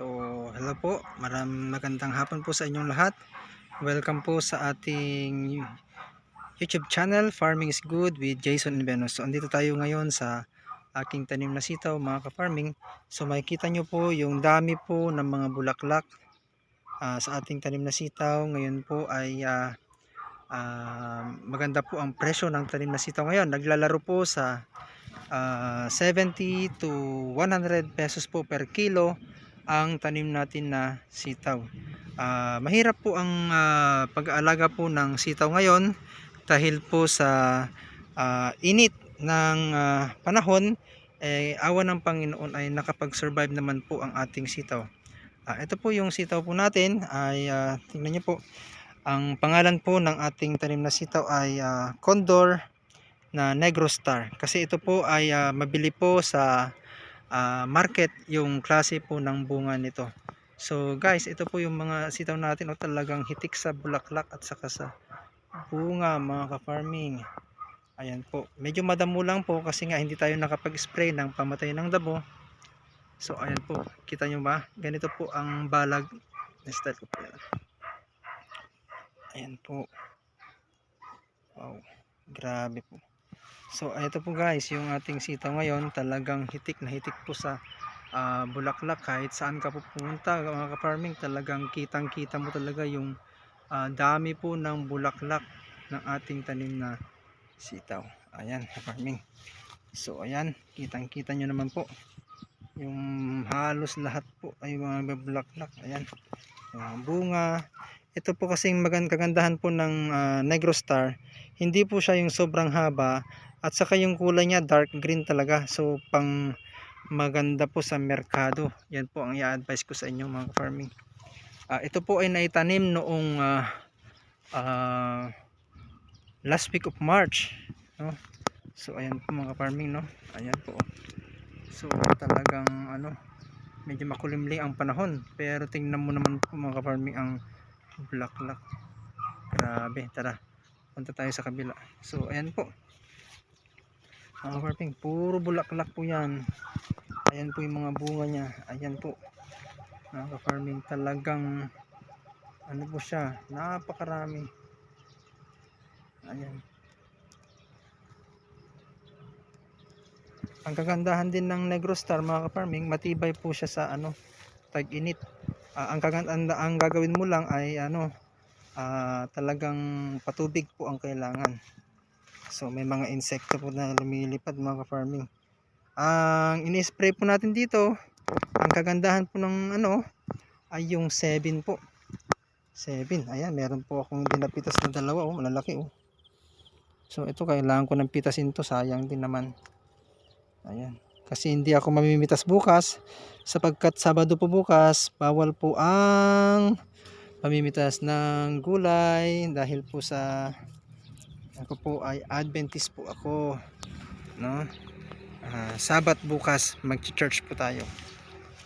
So, hello po. Maram magandang hapon po sa inyong lahat. Welcome po sa ating YouTube channel, Farming is Good with Jason Invenos. So, andito tayo ngayon sa aking tanim na sitaw, mga ka-farming. So, makikita nyo po yung dami po ng mga bulaklak ah, sa ating tanim na sitaw. Ngayon po ay ah, ah, maganda po ang presyo ng tanim na sitaw ngayon. Naglalaro po sa ah, 70 to 100 pesos po per kilo ang tanim natin na sitaw. Ah, mahirap po ang ah, pag-aalaga po ng sitaw ngayon dahil po sa ah, init ng ah, panahon eh awa ng Panginoon ay nakapag-survive naman po ang ating sitaw. Ah, ito po yung sitaw po natin ay ah, tingnan niyo po. Ang pangalan po ng ating tanim na sitaw ay ah, Condor na Negro Star kasi ito po ay ah, mabili po sa ah, market yung klase po ng bunga nito. So guys, ito po yung mga sitaw natin o talagang hitik sa bulaklak at saka sa bunga mga ka-farming. Ayan po. Medyo madamo lang po kasi nga hindi tayo nakapag-spray ng pamatay ng dabo. So ayan po. Kita nyo ba? Ganito po ang balag. Na-style ko po yan. Ayan po. Wow. Grabe po. So ito po guys, yung ating sitaw ngayon talagang hitik na hitik po sa ah, bulaklak kahit saan ka po pumunta mga ka-farming talagang kitang kita mo talaga yung ah, dami po ng bulaklak ng ating tanim na sitaw. Ayan, ka-farming. So ayan, kitang kita nyo naman po yung halos lahat po ay mga bulaklak. Ayan, yung bunga. Ito po kasing kagandahan po ng ah, Negro Star. Hindi po siya yung sobrang haba at saka yung kulay niya dark green talaga. So pang maganda po sa merkado. Yan po ang i-advise ko sa inyo mga farming. Ah, ito po ay naitanim noong ah, ah, last week of March, no? So ayan po mga farming, no. Ayan po. So talagang ano, medyo makulimli ang panahon, pero tingnan mo naman po mga farming ang bulaklak. Grabe, tara. Punta tayo sa kabila. So ayan po. Mga farming puro bulaklak po yan. Ayan po yung mga bunga niya. Ayan po. Mga farming talagang ano po siya? Napakarami. Ayan. Ang kagandahan din ng negro star mga farming matibay po siya sa ano tag init Ah, ang, ang, ang gagawin mo lang ay ano ah, talagang patubig po ang kailangan So may mga insekto po na lumilipad mga ka-farming. Ang ini-spray po natin dito, ang kagandahan po ng ano ay yung 7 po. 7. Ayan, meron po akong dinapitas na dalawa oh, malalaki oh. So ito kailangan ko ng pitasin to, sayang din naman. Ayan. Kasi hindi ako mamimitas bukas sapagkat Sabado po bukas, bawal po ang pamimitas ng gulay dahil po sa ako po ay Adventist po ako no? Ah, Sabat bukas mag-church po tayo.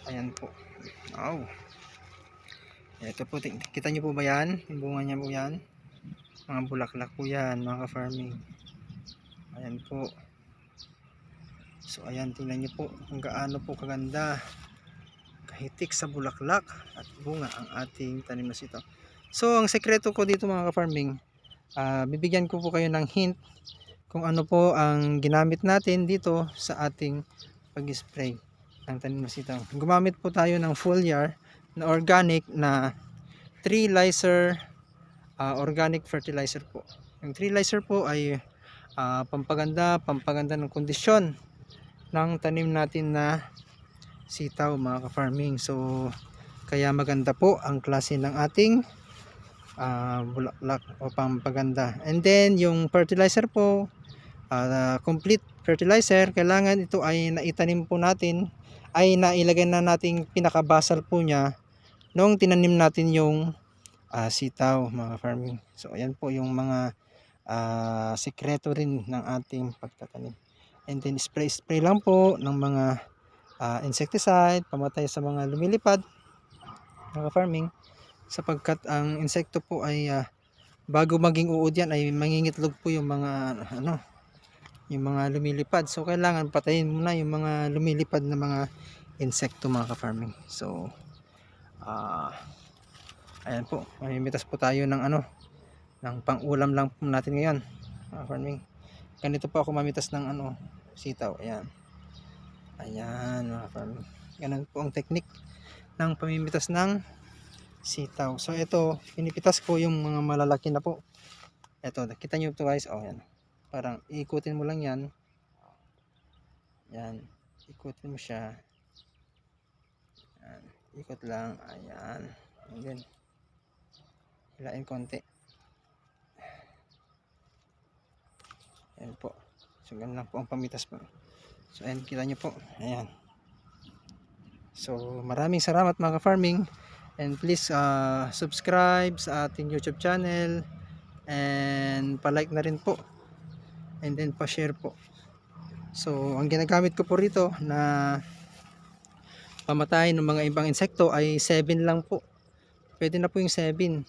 Ayan po. Wow. Ito po kita nyo po ba yan? Yung bunga niya po yan? Mga bulaklak po yan mga ka-farming. Ayan po so ayan tingnan nyo po kung gaano po kaganda kahitik sa bulaklak at bunga ang ating tanim na sito so ang sekreto ko dito mga ka-farming Ah, bibigyan ko po kayo ng hint kung ano po ang ginamit natin dito sa ating pag-spray ng tanim na sitaw. Gumamit po tayo ng foliar na organic na 3 licer ah, organic fertilizer po. Yung 3 licer po ay ah, pampaganda, pampaganda ng kondisyon ng tanim natin na sitaw mga ka-farming. So kaya maganda po ang klase ng ating ah, bulaklak o pampaganda. And then yung fertilizer po, ah, complete fertilizer, kailangan ito ay naitanim po natin, ay nailagay na nating pinakabasal po niya nung tinanim natin yung ah, sitaw mga farming. So ayan po yung mga ah, sikreto rin ng ating pagtatanim. And then spray spray lang po ng mga ah, insecticide, pamatay sa mga lumilipad mga farming sapagkat ang insekto po ay ah, bago maging uod yan ay mangingitlog po yung mga ano yung mga lumilipad so kailangan patayin muna yung mga lumilipad na mga insekto mga ka-farming so Ah, ayan po, mamimitas po tayo ng ano, ng pang-ulam lang po natin ngayon. Mga farming. Ganito po ako mamitas ng ano, sitaw. Ayan. Ayan, mga farming. Ganun po ang technique ng pamimitas ng sitaw. So ito, pinipitas ko yung mga malalaki na po. Ito, nakita nyo ito guys. Oh, yan. Parang ikutin mo lang yan. Yan. Ikutin mo siya. Yan. Ikot lang. Ayan. And then, hilain konti. Ayan po. So, ganun lang po ang pamitas po. So, ayan, kita nyo po. Ayan. So, maraming salamat mga farming And please uh, subscribe sa ating YouTube channel. And palike na rin po. And then pa-share po. So, ang ginagamit ko po rito na pamatay ng mga ibang insekto ay 7 lang po. Pwede na po yung 7.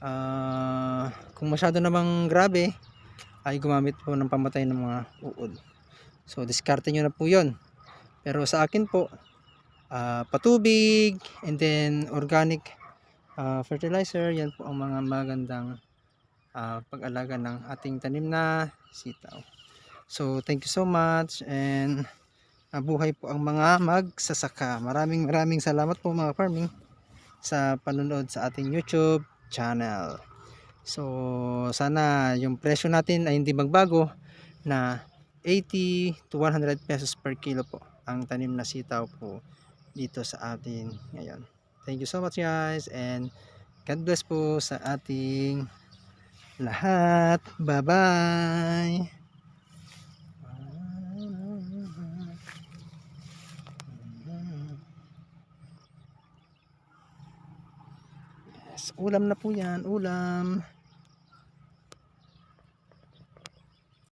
Ah, kung masyado namang grabe, ay gumamit po ng pamatay ng mga uod. So, diskarte nyo na po yon Pero sa akin po, ah, patubig, and then organic ah, fertilizer, yan po ang mga magandang ah, pag-alaga ng ating tanim na sitaw. So, thank you so much and mabuhay po ang mga magsasaka. Maraming maraming salamat po mga farming sa panonood sa ating YouTube channel. So, sana yung presyo natin ay hindi magbago na 80 to 100 pesos per kilo po ang tanim na sitaw po dito sa atin ngayon. Thank you so much guys and God bless po sa ating lahat. Bye-bye! Yes, ulam na po yan, ulam.